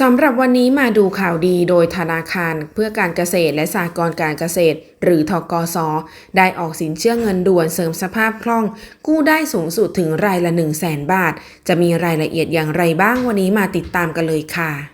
สำหรับวันนี้มาดูข่าวดีโดยธนาคารเพื่อการเกษตรและสหกรณ์การเกษตร หรือทกสได้ออกสินเชื่อเงินด่วนเสริมสภาพคล่อง กู้ได้สูงสุดถึงรายละ 1 0 0 0 0แบาท จะมีรายละเอียดอย่างไรบ้างวันนี้มาติดตามกันเลยค่ะ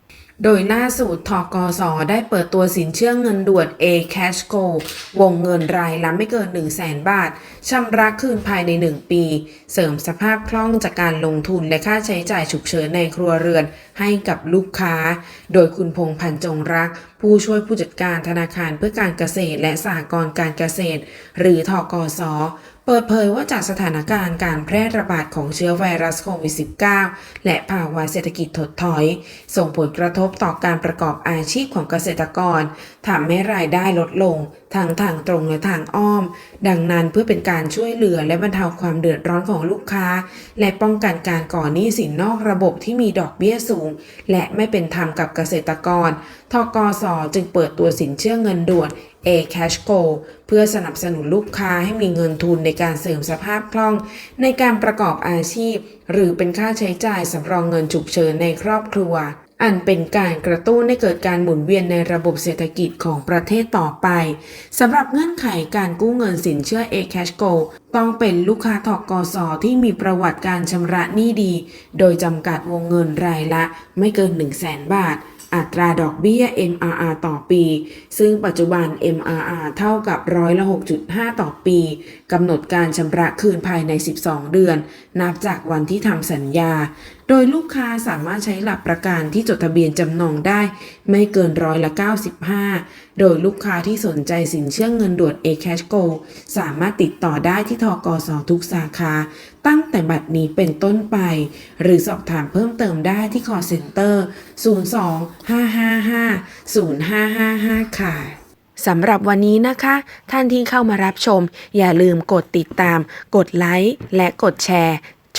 โดยหน้าสูตรทกสได้เปิดตัวสินเชื่อเงินด่วน A Cash Go วงเงินรายละไม่เกิน 1 0 0 0 0แบาท ชำระคืนภายใน 1 ปี เสริมสภาพคล่องจากการลงทุนและค่าใช้จ่ายฉุกเฉินในครัวเรือนให้กับลูกค้า โดยคุณพงพันธ์จงรัก ผู้ช่วยผู้จัดการธนาคารเพื่อการเกษตร และสหกรณ์การเกษตร หรือทกสเปิดเผยว่าจากสถานการณ์การแพร่ระบาดของเชื้อไวรัสโควิด -19 และภาวะเศรษฐกิจถดถอย ส่งผลกระทบต่อการประกอบอาชีพของเกษตรกรทำให้รายได้ลดลง ทั้งทางตรงและทางอ้อม ดังนั้นเพื่อเป็นการช่วยเหลือและบรรเทาความเดือดร้อนของลูกค้า และป้องกันการก่อหนี้สินนอกระบบที่มีดอกเบี้ยสูงและไม่เป็นธรรมกับเกษตรกร ทกสจึงเปิดตัวสินเชื่อเงินด่วน A Cash Go เพื่อสนับสนุนลูกค้าให้มีเงินทุนในการเสริมสภาพคล่อง ในการประกอบอาชีพ หรือเป็นค่าใช้จ่ายสำรองเงินฉุกเฉินในครอบครัว อันเป็นการกระตุ้นให้เกิดการหมุนเวียนในระบบเศรษฐกิจของประเทศต่อไปสำหรับเงื่อนไขการกู้เงินสินเชื่อ A Cash Go ต้องเป็นลูกค้าทกสที่มีประวัติการชำระหนี้ดี โดยจำกัดวงเงินรายละไม่เกิน 1 0 0 0 0แสนบาท อัตราดอกเบี้ย MRR ต่อปี ซึ่งปัจจุบัน MRR เท่ากับร้อยละ 6.5 ต่อปีกำหนดการชำระคืนภายใน 12 เดือน นับจากวันที่ทำสัญญา โดยลูกค้าสามารถใช้หลักประกันที่จดทะเบียนจำนองได้ ไม่เกินร้อยละ 95โดยลูกค้าที่สนใจสินเชื่อเงินด่วน A Cash Go สามารถติดต่อได้ที่ทกสทุกสาขา ตั้งแต่บัดนี้เป็นต้นไป หรือสอบถามเพิ่มเติมได้ที่ call center 02-555-0555 ค่ะสำหรับวันนี้นะคะ ท่านที่เข้ามารับชม อย่าลืมกดติดตาม กดไลค์และกดแชร์